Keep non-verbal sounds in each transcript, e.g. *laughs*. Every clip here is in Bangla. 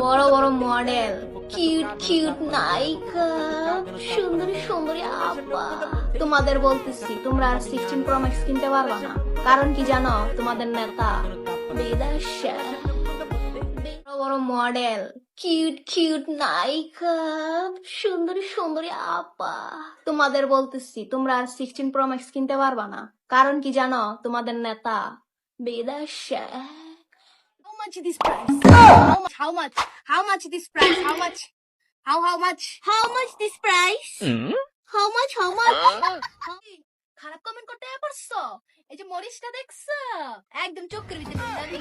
বড় বড় মডেল। কিউট কিউট নায়িকা, সুন্দরী সুন্দরী আপা তোমাদের বলতেছি, তোমরা আর সিক্সটিন প্রো ম্যাক্স কিনতে পারবা না। কারণ কি জানো, তোমাদের নেতা বেদাশা মডেল, কিউট কিউট নায়িকা, সুন্দরী সুন্দরী আপা তোমাদের বলতেছি, তোমরা আর সিক্সটিন কিনতে পারবা না। কারণ কি জানো, তোমাদের নেতা বেদাশা much this price? How much? How much? How much this price? How much? How how much? How much this price? How much? How much? খারাপ কমেন্ট করতে পারছ এই যে মরিচটা দেখছ একদম ভিতরে ঢুকাবি।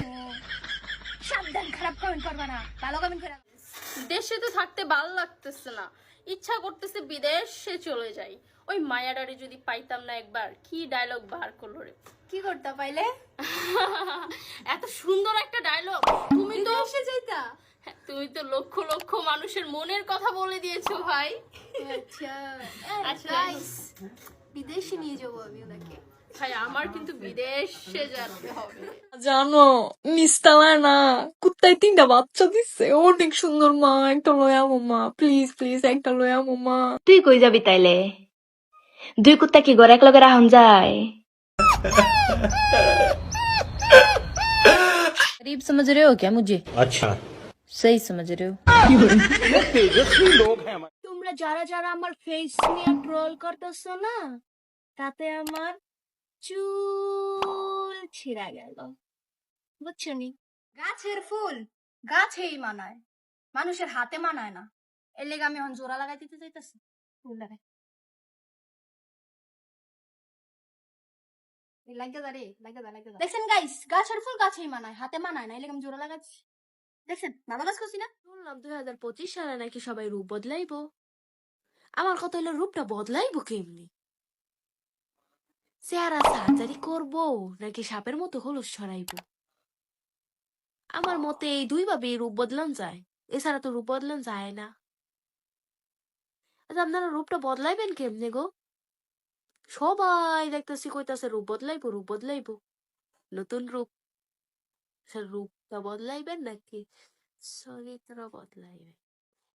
সাবধান খারাপ কমেন্ট করবা না ভালো কমেন্ট করে দেশে তো থাকতে ভালো লাগতেছে না ইচ্ছা করতেছে বিদেশে চলে যাই। ওই মায়াডারে যদি পাইতাম না একবার কি ডায়লগ বার করল রে। কি করতে পাইলে? *laughs* এত সুন্দর একটা ডায়লগ তুমি তো এসে যাইতা? হ্যাঁ, তুমি তো লক্ষ লক্ষ মানুষের মনের কথা বলে দিয়েছ ভাই। আচ্ছা। আচ্ছা। বিদেশে নিয়ে যাব আমি ওনাকে। ভাই আমার কিন্তু বিদেশে যেতে হবে জানো নিস্তালা না কুত্তায় তিনটা বাচ্চা দিচ্ছে অনেক সুন্দর মা একটা লয়া মা প্লিজ প্লিজ একটা লয়া মা তুই কই যাবি তাইলে দুই কুত্তা কি ঘরে এক লগে রাহন যায় गरीब समझ रहे हो क्या मुझे अच्छा सही समझ रहे हो তোমরা যারা যারা আমার ফেস নিয়ে ট্রোল করতেছো না তাতে আমার চুল ছিঁড়া গেল। বুঝছ নি? গাছের ফুল গাছেই মানায়, মানুষের হাতে মানায় না। এর লেগে আমি এখন জোড়া লাগাই। দিতে চাইতেছি ফুল লাগাই লাগাচ্ছি। দেখছেন দুই হাজার পঁচিশ নাকি সবাই রূপ বদলাইবো। আমার কথা হলো রূপটা বদলাইবো কেমনি? চেহারা সার্জারি করব নাকি সাপের মতো হলুস ছড়াইবো? আমার মতে এই দুই ভাবে রূপ বদলান যায়। এছাড়া তো রূপ বদলান যায় না। আচ্ছা আপনারা রূপটা বদলাইবেন কেমনে গো? সবাই দেখতেছি কইতাছে রূপ বদলাইবো রূপ বদলাইবো। নতুন রূপ। আচ্ছা, রূপটা বদলাইবেন নাকি? চরিত্র বদলাইবে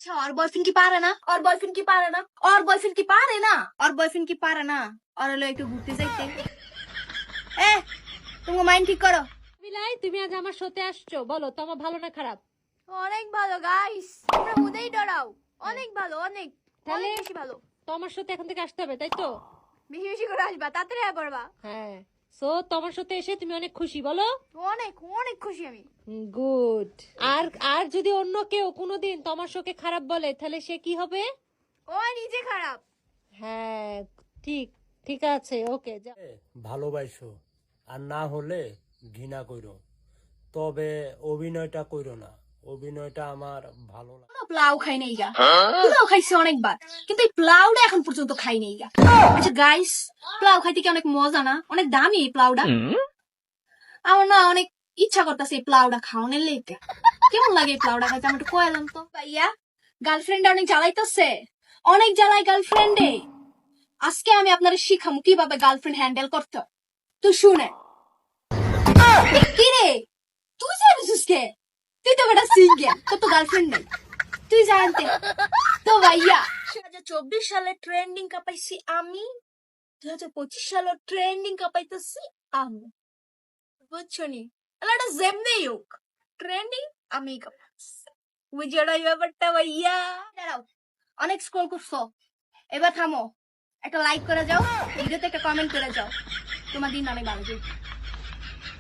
আচ্ছা ওর বয়ফ্রেন্ড কি পারে না? ওর বয়ফ্রেন্ড কি পারে না? ওর বয়ফ্রেন্ড কি পারে না? ওর বয়ফ্রেন্ড কি পারে না? ওর হলো একটু ঘুরতে যাইতে। এ তুমি মাইন্ড ঠিক করো। বিলাই তুমি আজ আমার শোতে আসছো। বলো তো আমার ভালো না খারাপ? অনেক ভালো গাইস তোমরা হুদেই ডরাও। অনেক ভালো অনেক। তাহলে? বেশি ভালো। তো আমার সাথে এখন থেকে আসতে হবে তাই তো? বেশি বেশি করে আসবা তাড়াতাড়ি আয় পড়বা হ্যাঁ। সো তোমার সাথে এসে তুমি অনেক খুশি বলো? অনেক অনেক খুশি আমি। গুড আর আর যদি অন্য কেউ কোনোদিন তোমার শোকে খারাপ বলে তাহলে সে কি হবে? ও নিজে খারাপ। হ্যাঁ ঠিক ঠিক আছে ওকে যা। ভালোবাসো আর না হলে ঘৃণা কইরো। তবে অভিনয়টা কইরো না। অভিনয়টা আমার ভালো লাগে। প্লাউ খাই নেই গা। প্লাউ খাইছে অনেকবার, কিন্তু এই প্লাউটা এখন পর্যন্ত খাই নেই গা। আচ্ছা গাইস প্লাউ খাইতে কি অনেক মজা না? অনেক দামি এই প্লাউটা আমার না অনেক ইচ্ছা করতেছে এই প্লাউটা খাওয়ানোর লেগে। কেমন লাগে এই প্লাউটা খাইতে? আমি একটু কয়ালাম তো। ভাইয়া গার্লফ্রেন্ড অনেক জ্বালাইতেছে। অনেক জ্বালাই গার্লফ্রেন্ডে আজকে আমি আপনার শিখামু কীভাবে গার্লফ্রেন্ড হ্যান্ডেল করতে। তো শুনে কি রে তুই জানিস কে? তুই তো বেটা সিঙ্গেল তোর তো গার্লফ্রেন্ড নেই। তুই জানতে, তো ভাইয়া। দু হাজার চব্বিশ সালে ট্রেন্ডিং কাপাইছি আমি দু হাজার পঁচিশ সালে ট্রেন্ডিং কাপাইতেছি আমি। বুঝছ নি? এটা যেমনেই হোক ট্রেন্ডিং আমি কাপাইছি এই ব্যাপারটা ভাইয়া? দাঁড়াও, অনেক স্ক্রল করছ। এবার থামো, একটা লাইক করে যাও, ভিডিওতে একটা কমেন্ট করে যাও। তোমার দিন অনেক ভালো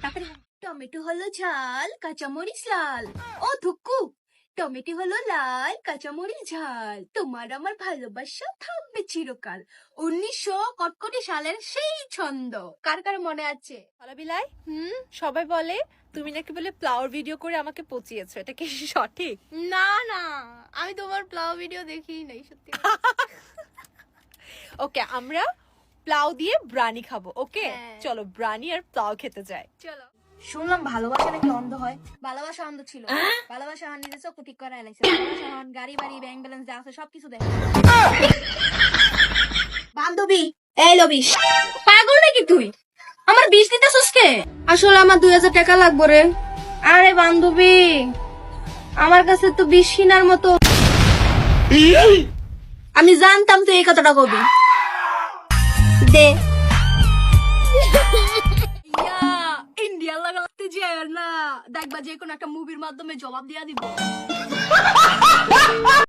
তাড়াতাড়ি টমেটো হলো ঝাল কাঁচামরিচ লাল। ও ধুকু টমেটো হলো লাল কাঁচামরিচ ঝাল। তোমার আমার ভালোবাসা থাকবে চিরকাল। উনিশশো কটকটি সালের সেই ছন্দ। কার কার মনে আছে? বিলাই? হুম? সবাই বলে তুমি নাকি বলে প্লাওয়ার ভিডিও করে আমাকে পচিয়েছো এটা কি সঠিক? না না আমি তোমার প্লাউ ভিডিও দেখি নাই সত্যি ওকে *laughs* আমরা প্লাউ দিয়ে ব্রানি খাব ওকে হ্যাঁ। চলো ব্রানি আর প্লাউ খেতে যাই। চলো। শুনলাম ভালোবাসা নাকি অন্ধ হয়? ভালোবাসা অন্ধ ছিল। ভালোবাসা আমার নিজের চোখ ঠিক করে এলাইছে ভালোবাসা আমার গাড়ি বাড়ি ব্যাংক ব্যালেন্স যা আছে সবকিছু দেয়। বান্ধবী এই লবিস পাগল নাকি তুই? আমার বিষ দিতেছিস কে? আসলে আমার দুই হাজার টাকা লাগবে রে। আরে বান্ধবী আমার কাছে তো বিষ বিশিনার মতো। আমি জানতাম তুই এই কথাটা কবি। দে। যে না দেখবা যে কোনো একটা মুভির মাধ্যমে জবাব দিয়া দিব।